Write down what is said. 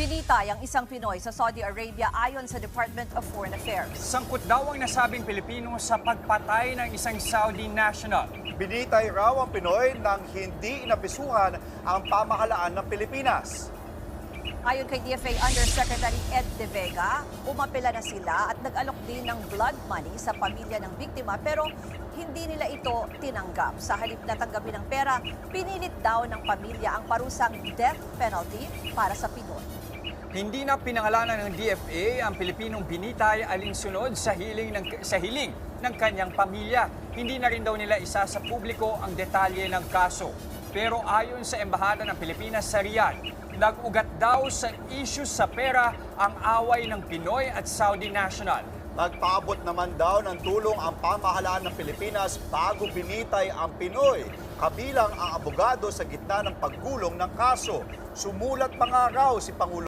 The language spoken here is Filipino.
Pinitay ang isang Pinoy sa Saudi Arabia ayon sa Department of Foreign Affairs. Sangkot daw ang nasabing Pilipino sa pagpatay ng isang Saudi national. Binitay raw ang Pinoy nang hindi inabisuhan ang pamahalaan ng Pilipinas. Ayon kay DFA Undersecretary Ed De Vega, umapela na sila at nag-alok din ng blood money sa pamilya ng biktima pero hindi nila ito tinanggap. Sa halip na tanggapin ng pera, pinilit daw ng pamilya ang parusang death penalty para sa Pinoy. Hindi na pinangalanan ng DFA ang Pilipinong binitay alinsunod sa hiling ng sa hiling ng kanyang pamilya. Hindi na rin daw nila isa sa publiko ang detalye ng kaso. Pero ayon sa Embahada ng Pilipinas sa Riyadh, nag-ugat daw sa issues sa pera ang away ng Pinoy at Saudi national. Nagpaabot naman daw ng tulong ang pamahalaan ng Pilipinas bago binitay ang Pinoy. Kabilang ang abogado sa gitna ng paggulong ng kaso. Sumulat pa nga raw si Pangulo